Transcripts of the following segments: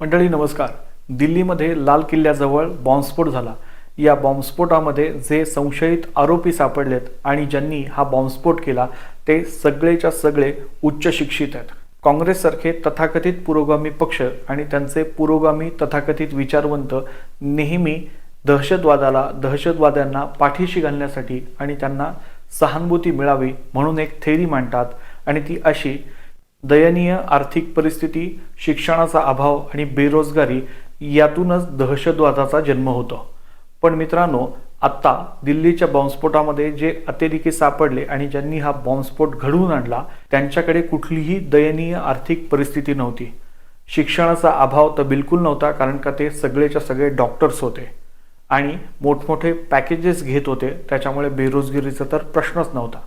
मंडळी नमस्कार. दिल्लीमध्ये लाल किल्ल्याजवळ बॉम्बस्फोट झाला. या बॉम्बस्फोटामध्ये जे संशयित आरोपी सापडलेत आणि ज्यांनी हा बॉम्बस्फोट केला ते सगळेच्या सगळे उच्च शिक्षित आहेत. काँग्रेससारखे तथाकथित पुरोगामी पक्ष आणि त्यांचे पुरोगामी तथाकथित विचारवंत नेहमी दहशतवादाला दहशतवाद्यांना पाठीशी घालण्यासाठी आणि त्यांना सहानुभूती मिळावी म्हणून एक थेरी मांडतात आणि ती अशी दयनीय आर्थिक परिस्थिती शिक्षणाचा अभाव आणि बेरोजगारी यातूनच दहशतवादाचा जन्म होतो. पण मित्रांनो आत्ता दिल्लीच्या बॉम्बस्फोटामध्ये जे अतिरेकी सापडले आणि ज्यांनी हा बॉम्बस्फोट घडवून आणला त्यांच्याकडे कुठलीही दयनीय आर्थिक परिस्थिती नव्हती. शिक्षणाचा अभाव तर बिलकुल नव्हता कारण का ते सगळेच्या सगळे डॉक्टर्स होते. आणि मोठमोठे पॅकेजेस घेत होते त्याच्यामुळे बेरोजगिरीचा तर प्रश्नच नव्हता.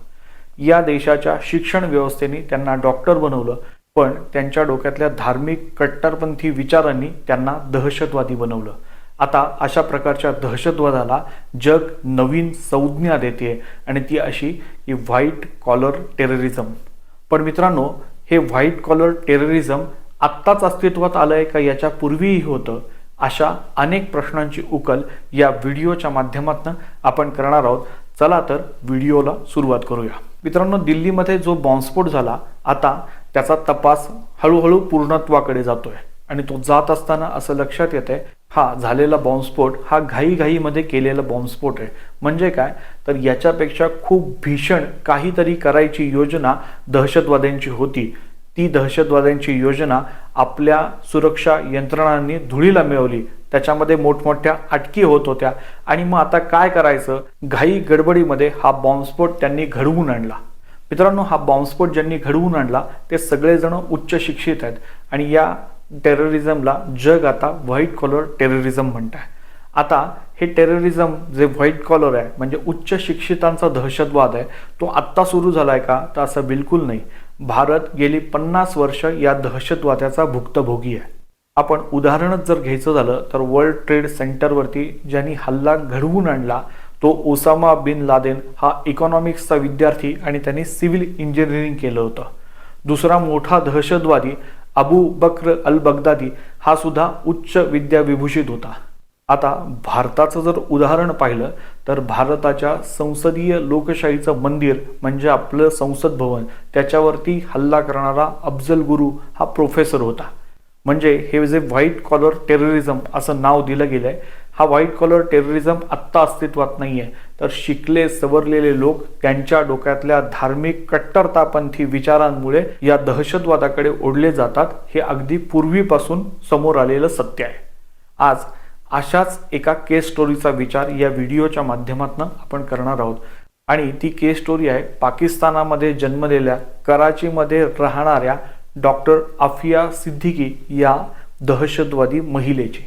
या देशाच्या शिक्षण व्यवस्थेने त्यांना डॉक्टर बनवलं. पण त्यांच्या डोक्यातल्या धार्मिक कट्टरपंथी विचारांनी त्यांना दहशतवादी बनवलं. आता अशा प्रकारच्या दहशतवादाला जग नवीन संज्ञा देते आणि ती अशी की व्हाईट कॉलर टेररिझम पण मित्रांनो हे व्हाईट कॉलर टेररिझम आत्ताच अस्तित्वात आलं आहे का याच्या पूर्वीही होतं अशा अनेक प्रश्नांची उकल या व्हिडिओच्या माध्यमातून आपण करणार आहोत. चला तर व्हिडिओला सुरुवात करूया. मित्रांनो दिल्लीमध्ये जो बॉम्बस्फोट झाला आता त्याचा तपास हळूहळू पूर्णत्वाकडे जातोय. आणि तो जात असताना असं लक्षात येत आहे हा झालेला बॉम्बस्फोट हा घाईघाईमध्ये केलेला बॉम्बस्फोट आहे. म्हणजे काय? तर याच्यापेक्षा खूप भीषण काहीतरी करायची योजना दहशतवाद्यांची होती. ती दहशतवाद्यांची योजना आपल्या सुरक्षा यंत्रणांनी धुळीला मिळवली. त्याच्यामध्ये मोठमोठ्या अटकी होत होत्या. आणि मग आता काय करायचं? घाई गडबडीमध्ये हा बॉम्बस्फोट त्यांनी घडवून आणला. मित्रांनो हा बॉम्बस्फोट ज्यांनी घडवून आणला ते सगळेजण उच्च शिक्षित आहेत. आणि या टेररिझमला जग आता व्हाईट कॉलर टेररिझम म्हणत आहे आता हे टेररिझम जे व्हाईट कॉलर आहे म्हणजे उच्च शिक्षितांचा दहशतवाद आहे तो आत्ता सुरू झाला आहे का? तर असं बिलकुल नाही. भारत गेली पन्नास वर्ष या दहशतवादाचा भुक्तभोगी आहे. आपण उदाहरणच जर घ्यायचं झालं तर वर्ल्ड ट्रेड सेंटरवरती ज्यांनी हल्ला घडवून आणला तो ओसामा बिन लादेन हा इकॉनॉमिक्सचा विद्यार्थी आणि त्यांनी सिव्हिल इंजिनिअरिंग केलं होतं. दुसरा मोठा दहशतवादी अबू बक्र अल बगदादी हा सुद्धा उच्च विद्याविभूषित होता. आता भारताचं जर उदाहरण पाहिलं तर भारताच्या संसदीय लोकशाहीचं मंदिर म्हणजे आपलं संसद भवन त्याच्यावरती हल्ला करणारा अफजल गुरु हा प्रोफेसर होता. म्हणजे हे जे व्हाईट कॉलर टेररिझम असं नाव दिलं गेलं आहे हा व्हाईट कॉलर टेररिझम आत्ता अस्तित्वात नाही आहे तर शिकले सवरलेले लोक त्यांच्या डोक्यातल्या धार्मिक कट्टरतापंथी विचारांमुळे या दहशतवादाकडे ओढले जातात हे अगदी पूर्वीपासून समोर आलेलं सत्य आहे. आज अशाच एका केस स्टोरीचा विचार या व्हिडिओच्या माध्यमातून आपण करणार आहोत. आणि ती केस स्टोरी आहे पाकिस्तानामध्ये जन्मलेल्या कराचीमध्ये राहणाऱ्या डॉक्टर आफिया सिद्दीकी या दहशतवादी महिलेची.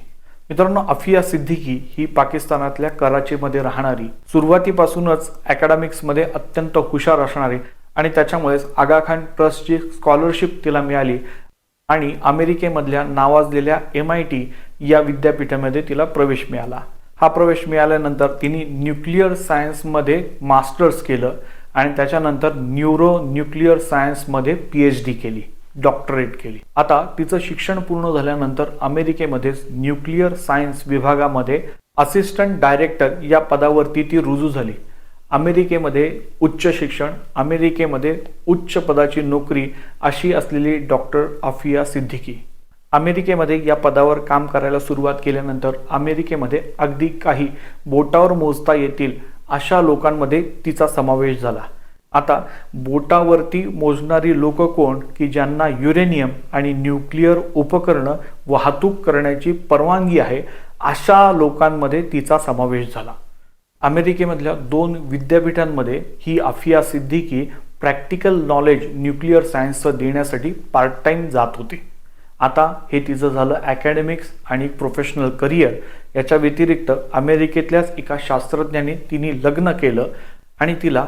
मित्रांनो अफिया सिद्दीकी ही पाकिस्तानातल्या कराचीमध्ये राहणारी सुरुवातीपासूनच अकॅडमिक्समध्ये अत्यंत हुशार असणारी आणि त्याच्यामुळेच आगा खान ट्रस्टची स्कॉलरशिप तिला मिळाली आणि अमेरिकेमधल्या नावाजलेल्या एम आय टी या विद्यापीठामध्ये तिला प्रवेश मिळाला. हा प्रवेश मिळाल्यानंतर तिने न्यूक्लिअर सायन्समध्ये मास्टर्स केलं आणि त्याच्यानंतर न्यूरो न्यूक्लिअर सायन्समध्ये पी एच डी केली. डॉक्टरेट केली. आता तिचं शिक्षण पूर्ण झाल्यानंतर अमेरिकेमध्येच न्यूक्लिअर सायन्स विभागामध्ये असिस्टंट डायरेक्टर या पदावरती ती रुजू झाली. अमेरिकेमध्ये उच्च शिक्षण अमेरिकेमध्ये उच्च पदाची नोकरी अशी असलेली डॉक्टर आफिया सिद्दीकी. अमेरिकेमध्ये या पदावर काम करायला सुरुवात केल्यानंतर अमेरिकेमध्ये अगदी काही बोटावर मोजता येतील अशा लोकांमध्ये तिचा समावेश झाला. आता बोटावरती मोजणारी लोक कोण की ज्यांना युरेनियम आणि न्यूक्लिअर उपकरणं वाहतूक करण्याची परवानगी आहे अशा लोकांमध्ये तिचा समावेश झाला. अमेरिकेमधल्या दोन विद्यापीठांमध्ये ही Aafia Siddiqui practical knowledge nuclear सायन्सचं देण्यासाठी पार्ट टाइम जात होती. आता हे तिचं झालं अकॅडमिक्स आणि प्रोफेशनल करिअर. याच्या व्यतिरिक्त अमेरिकेतल्याच एका शास्त्रज्ञाने तिने लग्न केलं आणि तिला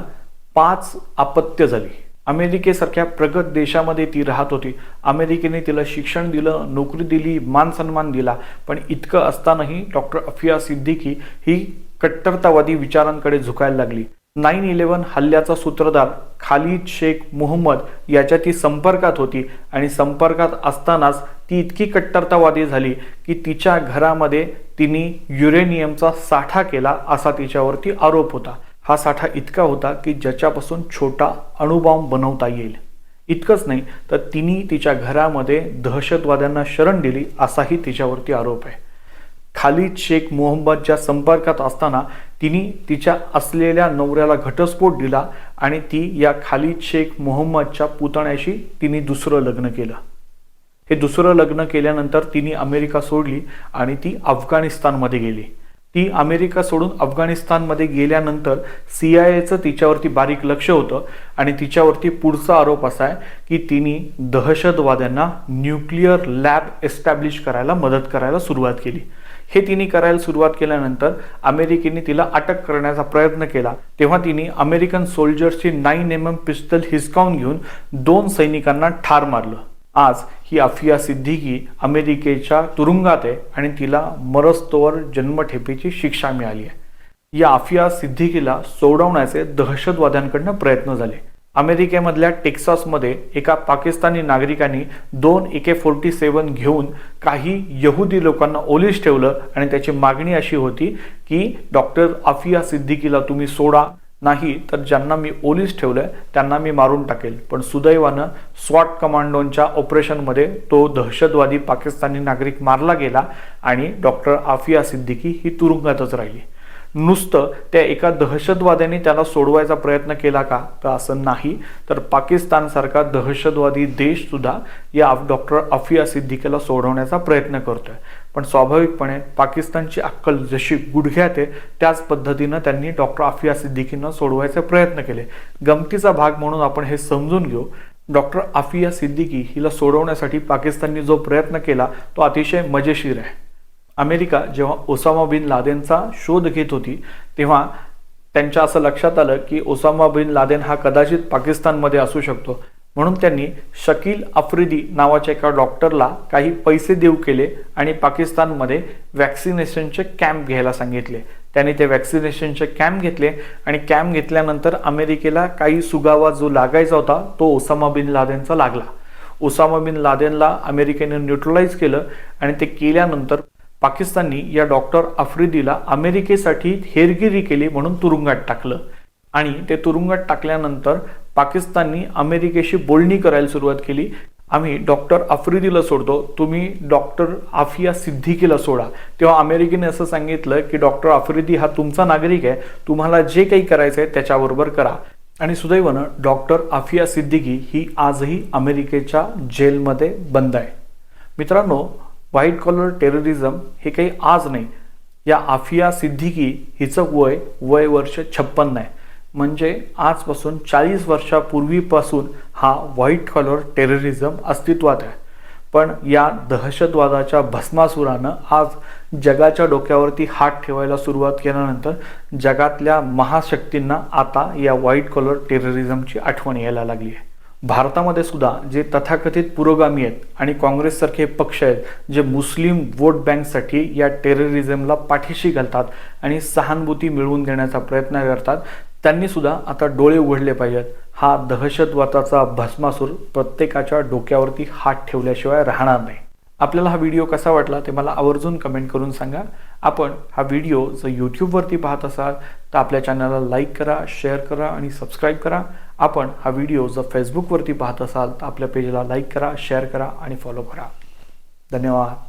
पाच अपत्य झाली. अमेरिकेसारख्या प्रगत देशामध्ये ती राहत होती. अमेरिकेने तिला शिक्षण दिलं नोकरी दिली मान सन्मान दिला. पण इतकं असतानाही डॉक्टर अफिया सिद्दीकी ही कट्टरतावादी विचारांकडे झुकायला लागली. नाईन इलेव्हन हल्ल्याचा सूत्रधार खालिद शेख मुहम्मद याच्या ती संपर्कात होती आणि संपर्कात असतानाच ती इतकी कट्टरतावादी झाली की तिच्या घरामध्ये तिने युरेनियमचा साठा केला असा तिच्यावरती आरोप होता. हा साठा इतका होता की ज्याच्यापासून छोटा अणुबॉम्ब बनवता येईल. इतकंच नाही तर तिने तिच्या घरामध्ये दहशतवाद्यांना शरण दिली असाही तिच्यावरती आरोप आहे. खालिद शेख मोहम्मदच्या संपर्कात असताना तिने तिच्या असलेल्या नवऱ्याला घटस्फोट दिला आणि ती या खालिद शेख मोहम्मदच्या पुतण्याशी तिने दुसरं लग्न केलं. हे दुसरं लग्न केल्यानंतर तिने अमेरिका सोडली आणि ती अफगाणिस्तानमध्ये गेली. ती अमेरिका सोडून अफगाणिस्तानमध्ये गेल्यानंतर सी आय एचं तिच्यावरती बारीक लक्ष होतं आणि तिच्यावरती पुढचा आरोप असा आहे की तिने दहशतवाद्यांना न्यूक्लिअर लॅब एस्टॅब्लिश करायला मदत करायला सुरुवात केली. हे तिने करायला सुरुवात केल्यानंतर अमेरिकेने तिला अटक करण्याचा प्रयत्न केला. तेव्हा तिने अमेरिकन सोल्जर्सची नाईन एम एम पिस्टल हिसकावून घेऊन दोन सैनिकांना ठार मारलं. आज ही अफिया सिद्दीकी अमेरिकेच्या तुरुंगात आहे आणि तिला मरस्तोवर जन्मठेपेची शिक्षा मिळाली आहे. या अफिया सिद्दीकीला सोडवण्याचे दहशतवाद्यांकडनं प्रयत्न झाले. अमेरिकेमधल्या टेक्सासमध्ये एका पाकिस्तानी नागरिकांनी दोन ए के फोर्टी सेवन घेऊन काही यहुदी लोकांना ओलीस ठेवलं आणि त्याची मागणी अशी होती की डॉक्टर आफिया सिद्दीकीला तुम्ही सोडा नाही तर ज्यांना मी ओलीस ठेवलंय त्यांना मी मारून टाकेल. पण सुदैवानं स्वॉट कमांडोंच्या ऑपरेशनमध्ये तो दहशतवादी पाकिस्तानी नागरिक मारला गेला आणि डॉक्टर आफिया सिद्दीकी ही तुरुंगातच राहिली. नुसतं त्या एका दहशतवाद्याने त्याला सोडवायचा प्रयत्न केला का? तर असं नाही. तर पाकिस्तानसारखा दहशतवादी देशसुद्धा या डॉक्टर अफिया सिद्दीकीला सोडवण्याचा प्रयत्न करतोय. पण स्वाभाविकपणे पाकिस्तानची अक्कल जशी गुडघ्यात आहे त्याच पद्धतीनं त्यांनी डॉक्टर अफिया सिद्दीकींना सोडवायचे प्रयत्न केले. गमतीचा भाग म्हणून आपण हे समजून घेऊ. डॉक्टर आफिया सिद्दीकी हिला सोडवण्यासाठी पाकिस्तानने जो प्रयत्न केला तो अतिशय मजेशीर आहे. अमेरिका जेव्हा ओसामा बिन लादेनचा शोध घेत होती तेव्हा त्यांच्या असं लक्षात आलं की ओसामा बिन लादेन हा कदाचित पाकिस्तानमध्ये असू शकतो. म्हणून त्यांनी शकील आफ्रिदी नावाच्या एका डॉक्टरला काही पैसे देऊ केले आणि पाकिस्तानमध्ये वॅक्सिनेशनचे कॅम्प घ्यायला सांगितले. त्यांनी ते वॅक्सिनेशनचे कॅम्प घेतले आणि कॅम्प घेतल्यानंतर अमेरिकेला काही सुगावा जो लागायचा होता तो ओसामा बिन लादेनचा लागला. ओसामा बिन लादेनला अमेरिकेने न्यूट्रलाइज केलं आणि ते केल्यानंतर पाकिस्ताननी या डॉक्टर आफ्रिदीला अमेरिकेसाठी हेरगिरी केली म्हणून तुरुंगात टाकलं. आणि ते तुरुंगात टाकल्यानंतर पाकिस्ताननी अमेरिकेशी बोलणी करायला सुरुवात केली. आम्ही डॉक्टर आफ्रिदीला सोडतो. तुम्ही डॉक्टर आफिया सिद्दीकीला सोडा. तेव्हा अमेरिकेने असं सांगितलं की डॉक्टर आफ्रिदी हा तुमचा नागरिक आहे. तुम्हाला जे काही करायचं आहे त्याच्याबरोबर करा. आणि सुदैवानं डॉक्टर आफिया सिद्दीकी ही आजही अमेरिकेच्या जेलमध्ये बंद आहे. मित्रांनो व्हाईट कॉलर टेररिझम हे काही आज नाही. या आफिया सिद्दीकी हिचं वय वय वर्ष छप्पन्न आहे. म्हणजे आजपासून चाळीस वर्षापूर्वीपासून हा व्हाईट कॉलर टेररिझम अस्तित्वात आहे. पण या दहशतवादाच्या भस्मासुरानं आज जगाच्या डोक्यावरती हात ठेवायला सुरुवात केल्यानंतर जगातल्या महाशक्तींना आता या व्हाईट कॉलर टेररिझमची आठवण यायला लागली आहे. भारतामध्ये सुद्धा जे तथाकथित पुरोगामी आहेत आणि काँग्रेससारखे पक्ष आहेत जे मुस्लिम वोट बँकसाठी या टेररिझमला पाठीशी घालतात आणि सहानुभूती मिळवून देण्याचा प्रयत्न करतात त्यांनीसुद्धा आता डोळे उघडले पाहिजेत. हा दहशतवादाचा भस्मासूर प्रत्येकाच्या डोक्यावरती हात ठेवल्याशिवाय राहणार नाही. आपल्याला हा व्हिडिओ कसा वाटला ते मला आवर्जून कमेंट करून सांगा. आपण हा व्हिडिओ जर यूट्यूबवरती पाहत असाल तर आपल्या चॅनलला लाईक करा शेअर करा आणि सबस्क्राईब करा. आपण हा व्हिडिओ जर फेसबुकवरती पाहत असाल तर आपल्या पेजला लाईक करा शेअर करा आणि फॉलो करा. धन्यवाद.